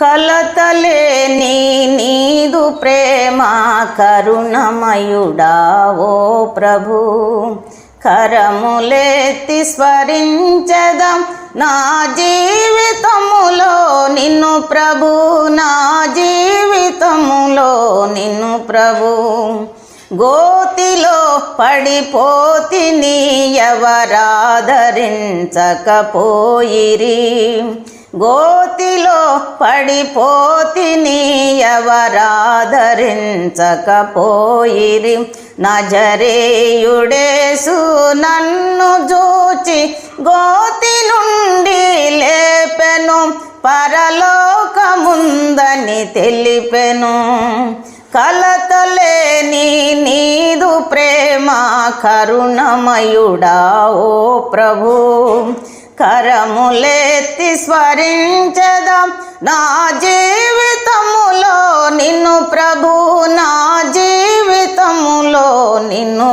కలతలేని నీదు ప్రేమ కరుణమయుడా ఓ ప్రభు. కరములేతి స్మరించదం నా జీవితములో నిన్ను ప్రభు. నా జీవితములో నిన్ను ప్రభు. గోతిలో పడిపోతిని ఎవరాదరించకపోయిరి. గోతిలో పడిపోతిని ఎవరాదరించకపోయిరి. నజరేయుడేసు నన్ను జూచి గోతి నుండి లేపెను. పరలోకముందని తెలిపెను. కలతలేని నీదు మా కరుణమయుడా ఓ ప్రభు. కరములెత్తి స్మరించదాం నా జీవితములో నిన్ను ప్రభు. నా జీవితములో నిన్ను